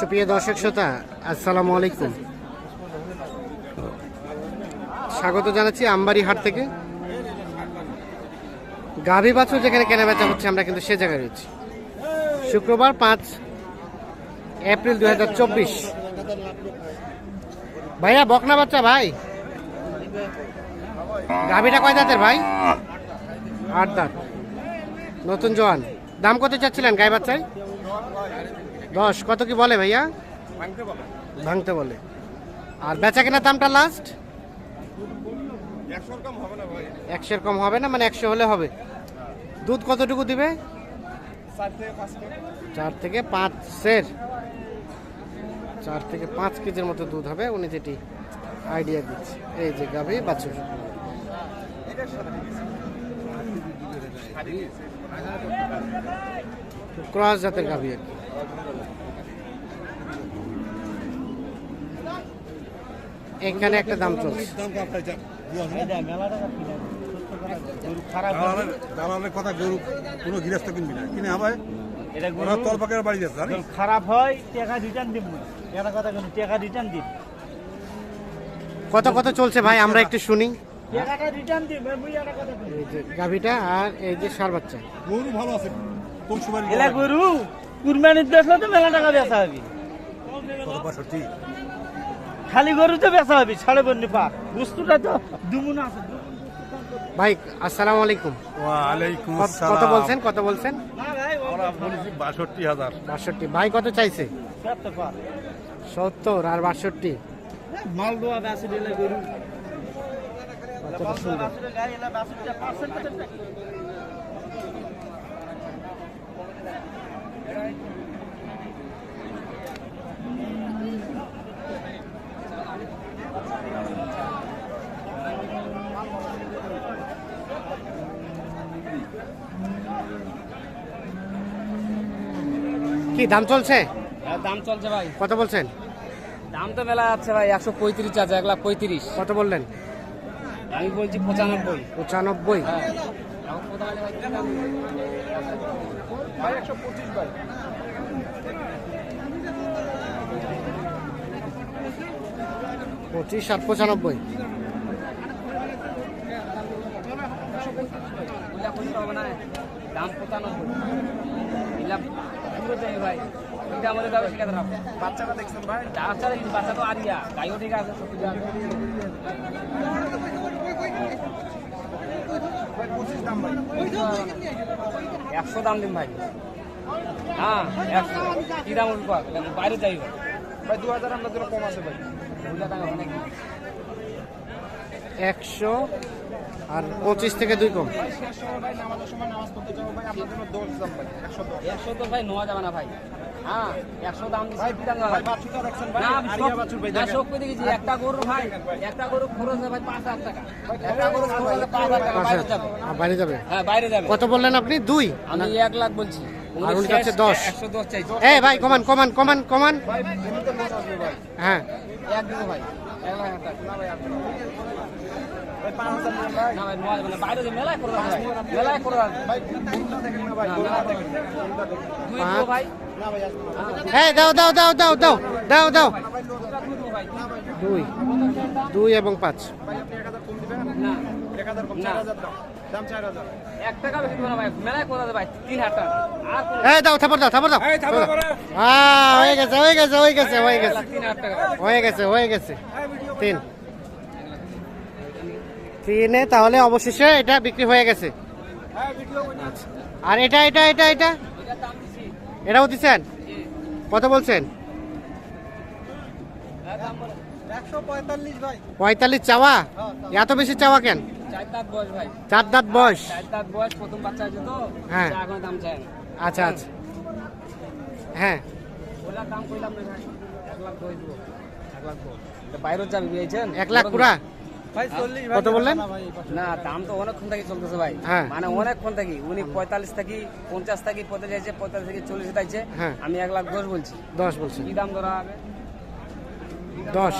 সুপ্রিয় দর্শক শ্রোতা, আসসালামু আলাইকুম। স্বাগত জানাচ্ছি আমবাড়ি হাট থেকে। গাভী বাছুর যেখানে কেনা বেচা হচ্ছে, আমরা কিন্তু সে জায়গায় রয়েছি। শুক্রবার পাঁচ এপ্রিল দু হাজার চব্বিশ। ভাইয়া, বকনা বাচ্চা ভাই? গাভীটা কয় দাঁতের ভাই? আট দাঁত। নতুন জোয়ান। দাম কত চাচ্ছিলেন গায়ে বাচ্চায়? দশ কত কি বলে ভাইয়া? ভাঙতে বলে। আর বেচা কেনার দামটা লাস্ট একশোর কম হবে না মানে একশো হলে হবে। দুধ কতটুকু দিবে? চার থেকে পাঁচ সের। চার থেকে পাঁচ কেজির মতো দুধ হবে উনি যেটি আইডিয়া দিচ্ছে। এই যে গাভী বাছুর। ক্রস জাতের গাভী আর কি। এখানে একটা দাম চলছে। দালালের কথা গরু কোনো গৃহস্থ কিনবি না। কিনে হবে ওরা তোর বাড়ি যাচ্ছে জানিস? খারাপ হয় টাকা রিটার্ন দিব। এটা কথা কেন টাকা রিটার্ন দিব। কত কত চলছে ভাই আমরা একটু শুনি। টাকাটা রিটার্ন দিব মুই এটা কথা কই এই যে গাভীটা আর এই যে সার বাচ্চা। গরু ভালো আছে কোন সময় এলা গরু কুরবানির দেখলে তো মেলা টাকা বেচা হবে। খালি গরু তো বেচা হবে সাড়ে বন্নি পাক। বস্তুটা তো দুমুন আছে ভাই আসসালামু আলাইকুম। ওয়ালাইকুম কত- কত বলছেন কত বলছেন? না ভাই আমরা বলেছি বাষট্টি হাজার। বাষট্টি। ভাই কত চাইছে? সত্য পাক। সত্তর আর বাষট্টি। মাল দোয়া বেচে দিলে গরু। কতটা সুন্দর গায়ে এলা বেচে পার্সেন্ট কি দাম চলছে? দাম চলছে ভাই। কত বলছেন? দাম তো মেলা যাচ্ছে ভাই একশো পঁয়ত্রিশ আছে এক লাখ পঁয়ত্রিশ। কত বললেন? আমি বলছি পঁচানব্বই। পঁচানব্বই। হ্যাঁ। ভাই একশো পঁচিশ ভাই। পঁচিশ আর পঁচানব্বই। দাম ভাই। এটা আমাদের শিখাতে রাখো বাচ্চাটা দেখছেন ভাই? বাচ্চা বাচ্চা তো আরিয়া। গাইও ঠিক আছে একশো দাম দিন ভাই। হ্যাঁ একশো। কি দাম বাইরে যাই ভাই, দু হাজার আমরা জন্য কম আছে ভাই। বুঝা দাম অনেক একশো আর পঁচিশ থেকে দুই কম। একশো তো ভাই নেওয়া যাবে না ভাই। হ্যাঁ একশো দাম দিচ্ছি কি দাম দেওয়া ভাই। না আমি সব- না, সব করে দেখেছি একটা গরু ভাই একটা গরু খরচ ভাই পাঁচ হাজার টাকা। একটা গরু খরচ পাঁচ হাজার টাকা বাইরে যাবে। বাইরে যাবে? হ্যাঁ বাইরে যাবে। কত বললেন আপনি? দুই? আমি এক লাখ বলছি। আর উনি চাচ্ছে দশ। এই ভাই কমান কমান কমান কমান। হ্যাঁ। এক ভাই। এক লাখ টাকা। এই দাও দাও দাও দাও দাও দাও দাও। দুই। দুই এবং পাঁচ। দাও থাপড় দাও দাও। হ্যাঁ হয়ে গেছে হয়ে গেছে হয়ে গেছে হয়ে গেছে। হয়ে গেছে হয়ে গেছে। তিন। তিনে তাহলে অবশেষে এটা বিক্রি হয়ে গেছে। আর এটা এটা এটা এটা? এটাও দিচ্ছেন? কত বলছেন? পঁয়তাল্লিশ চাওয়া? এত বেশি চাওয়া কেন? চার দাঁত বয়স হ্যাঁ। আচ্ছা আচ্ছা। হ্যাঁ। ভাই। এক লাখ যাবে এক পুরা? কত বললেন? না দাম তো অনেকক্ষণ থেকে চলতেছে ভাই। হ্যাঁ। মানে অনেকক্ষণ থেকে উনি পঁয়তাল্লিশ থেকে পঞ্চাশ থেকে পঁয়তাল্লিশ আছে পঁয়তাল্লিশ থেকে চল্লিশ চাইছে হ্যাঁ। আমি এক লাখ দশ বলছি। দশ বলছেন। কি দাম ধরা হবে? দশ।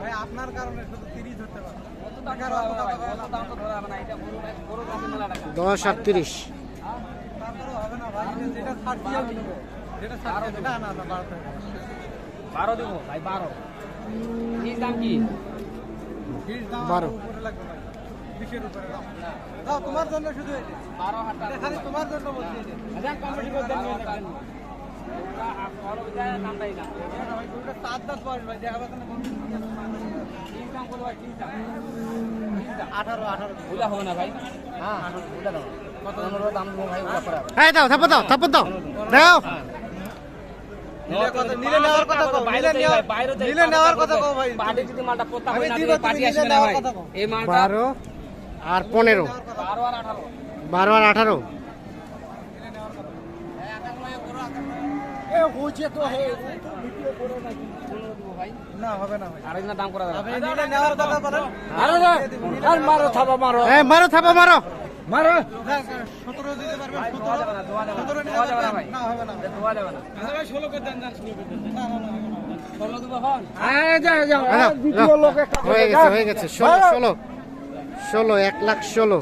ভাই আপনার কারণে তিরিশ ধরতে পারব কত দাম ধরা হবে ভাই? কত দাম তো ধরা হবে না এটা গরু ভাই গরুর কাছে মেলা টাকা দশ আর তিরিশ। বারো দেবো। ভাই বারো। দাম কি? বারো। তোমার জন্য শুধু তোমার জন্য আঠারো আঠারো ওটা হবে না ভাই হ্যাঁ দাও দাম ভাই দাও থাপ্পর দাও থাপ্পর দাও। দাও। বারো আর পনেরো। বারো আর আঠারো। মারো থাবা মারো। মারো থাপা ষোলো। হয়ে গেছে হয়ে গেছে ষোলো ষোলো ষোলো এক লাখ ষোলো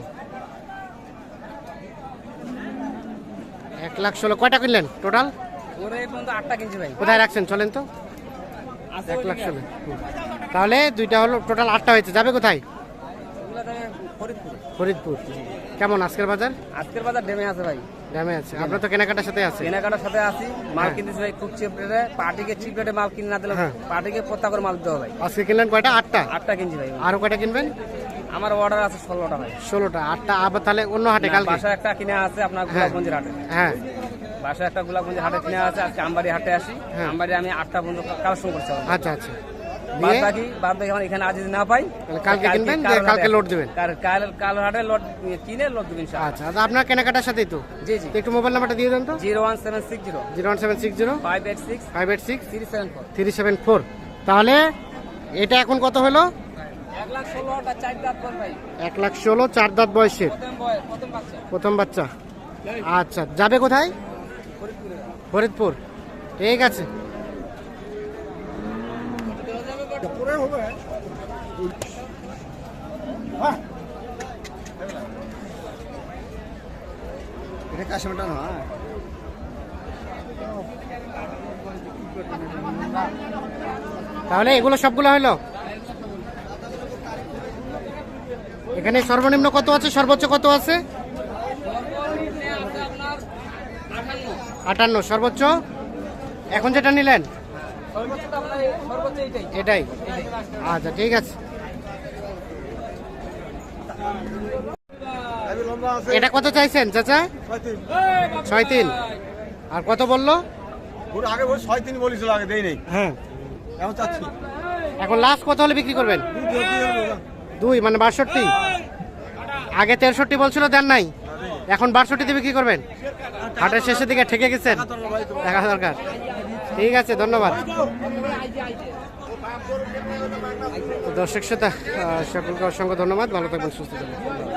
এক লাখ ষোলো কয়টা কিনলেন টোটাল কোথায় রাখছেন? চলেন তো। এক লাখ ষোলো। তাহলে দুইটা হলো, টোটাল আটটা হয়েছে। যাবে কোথায়? ফরিদপুরে। কেমন আজকের বাজার? আজকের বাজার ডেমে আছে ভাই। দামে আছে। আপনার তো কেনাকাটার সাথে আছে। কেনাকাটার সাথে আসি মাল হ্যাঁ। কিনতেছি ভাই খুব চিপ রেটে পার্টিকে চিপ রেটে মাল কিনে না দিলে হ্যাঁ। পার্টিকে প্রত্যেক করে মাল দিতে হবে ভাই? আজকে কিনলেন কয়টা? আটটা? আটটা কিনছি ভাই। আরও কয়টা কিনবেন? আমার অর্ডার আছে ষোলোটা ভাই। ষোলোটা। আটটা আবার তাহলে অন্য হাটে না, কালকে। বাসায় একটা কিনে আছে আপনার হ্যাঁ। গোলাপগঞ্জের হাটে। হ্যাঁ। বাসায় একটা গোলাপগঞ্জের হাটে কিনে আছে। আজকে আমবাড়ি হাটে আসি। আমবাড়ি আমি আটটা পর্যন্ত কালেকশন করছি। আচ্ছা আচ্ছা। বাদ বাকি বাদ বাকি আমার এখানে আজ যদি না পাই। তাহলে কালকে কিনবেন, কালকে লোড। দিবেন। কাল- কাল কাল হাটে লোড কিনে লোড দিবেন আচ্ছা আচ্ছা, আপনার কেনাকাটার সাথেই তো? জি জি। একটু মোবাইল নাম্বারটা দিয়ে দেন তো। Zero one seven six zero. Zero one seven six zero. Five eight six. Five eight six. Three seven four. Three seven four. তাহলে এটা এখন কত হলো? এক লাখ ষোলো চার দাঁত বয়সের। প্রথম বাচ্চা। আচ্ছা যাবে কোথায়? ফরিদপুর। ঠিক আছে। কাশ্মীরটা না তাহলে এগুলো সবগুলো হলো? এখানে সর্বনিম্ন কত আছে? সর্বোচ্চ কত আছে? আটান্ন। সর্বোচ্চ? এখন যেটা নিলেন? এটাই। আচ্ছা ঠিক আছে। এটা কত চাইছেন চাচা? ছয় তিন। আর কত বলল? আগে ছয় তিন বলেছিল আগে দেই নেই। হ্যাঁ। এখন চাচ্ছি। এখন লাস্ট কত হলে বিক্রি করবেন? দুই মানে বাষট্টি। আগে তেরষট্টি বলছিল দেন নাই। এখন বাষট্টিতে বিক্রি করবেন? হাটের শেষের দিকে ঠেকে গেছেন? দেখা দরকার। ঠিক আছে ধন্যবাদ। দর্শক শ্রোতা সকলকে অসংখ্য ধন্যবাদ। ভালো থাকবেন সুস্থ থাকবেন।